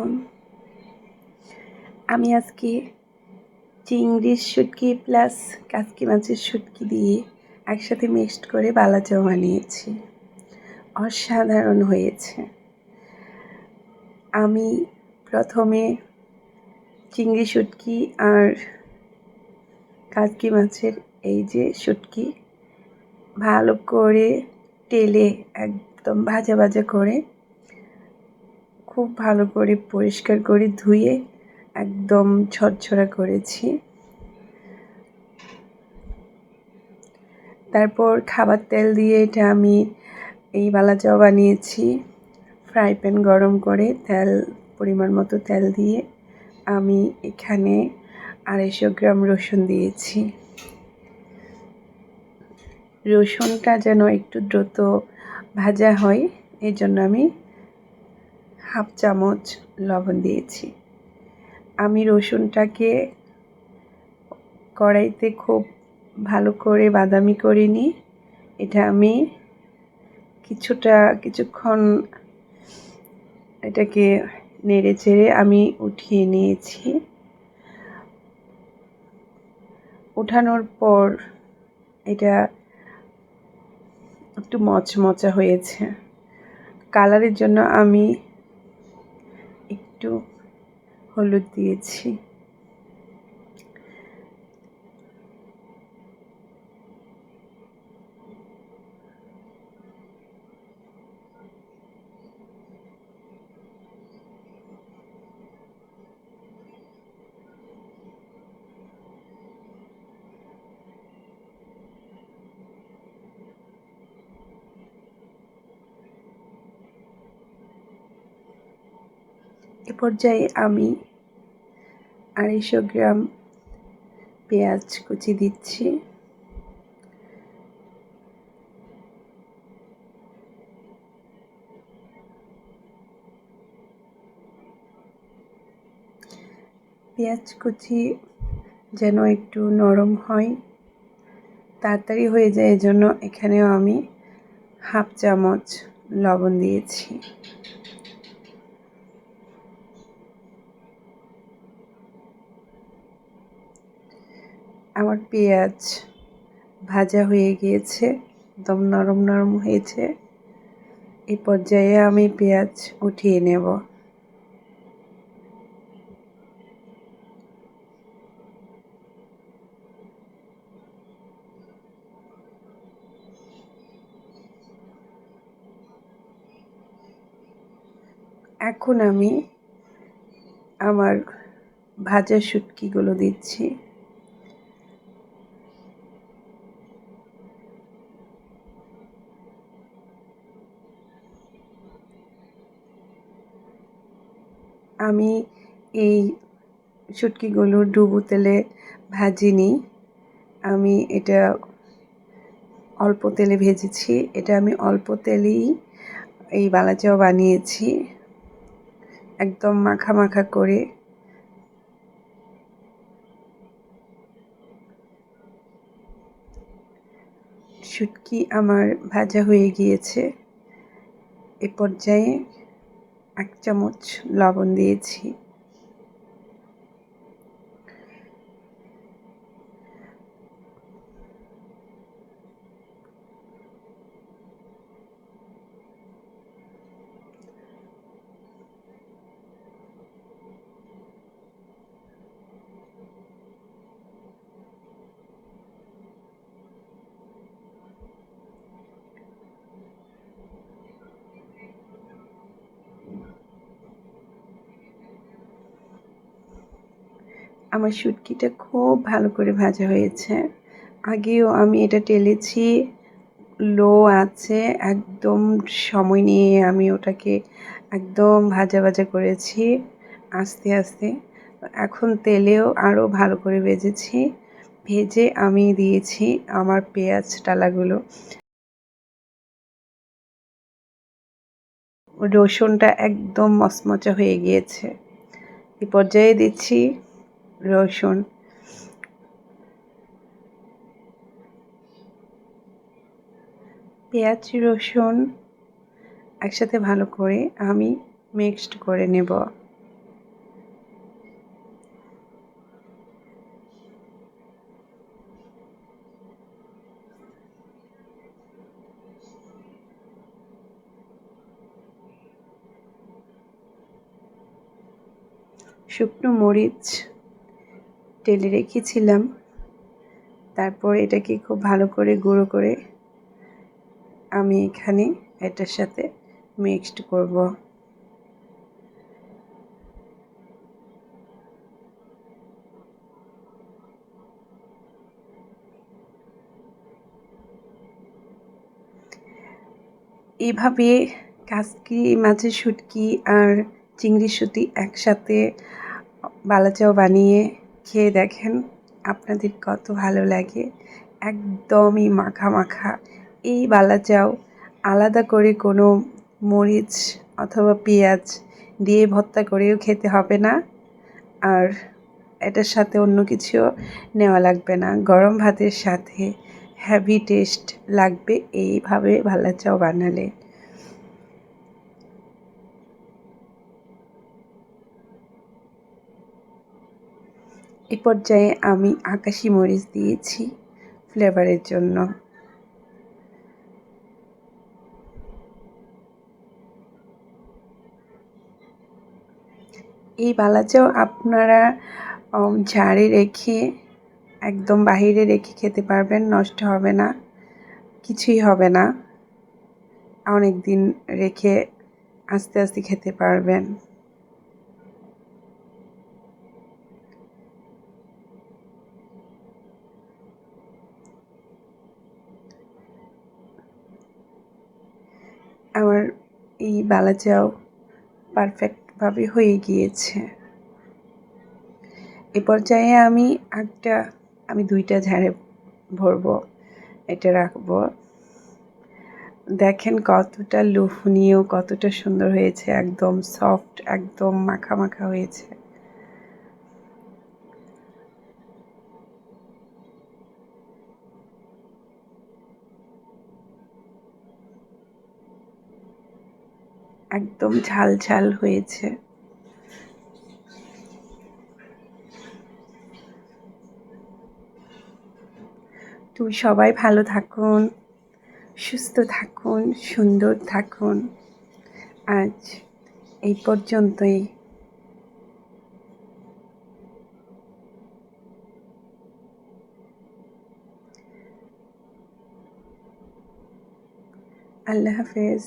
আলাইকুম আমি আজকে চিংড়ির শুটকি প্লাস কাচকি মাছের শুটকি দিয়ে একসাথে মিক্সড করে বালাচাও বানিয়েছি। অসাধারণ হয়েছে। আমি প্রথমে চিংড়ি শুটকি আর কাচকি মাছের এই যে শুটকি ভালো করে তেলে একদম ভাজা ভাজা করে খুব ভালো করে পরিষ্কার করে ধুয়ে একদম ঝরঝরা করেছি। তারপর খাবার তেল দিয়ে এটা আমি এই বালাচাও বানিয়েছি। ফ্রাই প্যান গরম করে তেল, পরিমাণ মতো তেল দিয়ে আমি এখানে আড়াইশো গ্রাম রসুন দিয়েছি। রসুনটা যেন একটু দ্রুত ভাজা হয় এই জন্য আমি হাফ চামচ লবণ দিয়েছি। আমি রসুনটাকে কড়াইতে খুব ভালো করে বাদামি করে নিই। এটা আমি কিছুটা, কিছুক্ষণ এটাকে নেড়ে চেড়ে আমি উঠিয়ে নিয়েছি। উঠানোর পর এটা একটু মচমচা হয়েছে। কালারের জন্য আমি একটু হলুদ দিয়েছি। এ পর্যায়ে আমি আড়াইশো গ্রাম পেঁয়াজ কুচি দিচ্ছি। পেঁয়াজ কুচি যেন একটু নরম হয়, তাড়াতাড়ি হয়ে যায় এজন্য এখানেও আমি হাফ চামচ লবণ দিয়েছি। আমার পেঁয়াজ ভাজা হয়ে গিয়েছে, একদম নরম নরম হয়েছে। এই পর্যায়ে আমি পেঁয়াজ উঠিয়ে নেব। এখন আমি আমার ভাজা শুটকিগুলো দিচ্ছি। আমি এই শুটকিগুলো ডুবো তেলে ভাজিনি। আমি এটা অল্প তেলে ভেজেছি। এটা আমি অল্প তেলেই এই বালাচাও বানিয়েছি। একদম মাখা মাখা করে। শুটকি আমার ভাজা হয়ে গিয়েছে। এ পর্যায়ে এক চামচ লবণ দিয়েছি। আমার শুটকিটা খুব ভালো করে ভাজা হয়েছে। আগেও আমি এটা টেলেছি, লো আছে, একদম সময় নিয়ে আমি ওটাকে একদম ভাজা ভাজা করেছি আস্তে আস্তে। এখন তেলেও আরও ভালো করে ভেজেছি, ভেজে আমি দিয়েছি আমার পেঁয়াজ টালাগুলো। রসুনটা একদম মচমচা হয়ে গিয়েছে। এই পর্যায়ে দিচ্ছি রসুন। পেঁয়াজ রসুন একসাথে ভালো করে আমি মিক্সড করে নেব। শুকনো মরিচ টেলে রেখেছিলাম। তারপর এটাকে খুব ভালো করে গুঁড়ো করে আমি এখানে এটার সাথে মিক্সড করব। এভাবে কাসকি মাছের শুটকি আর চিংড়ি শুটি একসাথে বালাচাও বানিয়ে খেয়ে দেখেন, আপনাদের কত ভালো লাগে। একদমই মাখা মাখা। এই বালাচাও আলাদা করে কোনো মরিচ অথবা পেঁয়াজ দিয়ে ভর্তা করেও খেতে হবে না। আর এটার সাথে অন্য কিছুও নেওয়া লাগবে না। গরম ভাতের সাথে হ্যাভি টেস্ট লাগবে এইভাবে ভালাচাও বানালে। এ পর্যায়ে আমি আকাশি মরিচ দিয়েছি ফ্লেভারের জন্য। এই বালাচাও আপনারা ঝাড়ে রেখে একদম বাহিরে রেখে খেতে পারবেন, নষ্ট হবে না, কিছুই হবে না। অনেক দিন রেখে আস্তে আস্তে খেতে পারবেন আমার এই বালাচাও পারফেক্টভাবে হয়ে গিয়েছে। এ পর্যায়ে আমি একটা আমি দুইটা ঝাড়ে ভরব, এটা রাখব। দেখেন কতটা লুফনীয়, কতটা সুন্দর হয়েছে, একদম সফট একদম মাখা মাখা হয়েছে। একদম ঝাল ঝাল হয়েছে। তো সবাই ভালো থাকুন, সুস্থ থাকুন, সুন্দর থাকুন। আজ এই পর্যন্তই। আল্লাহ হাফেজ।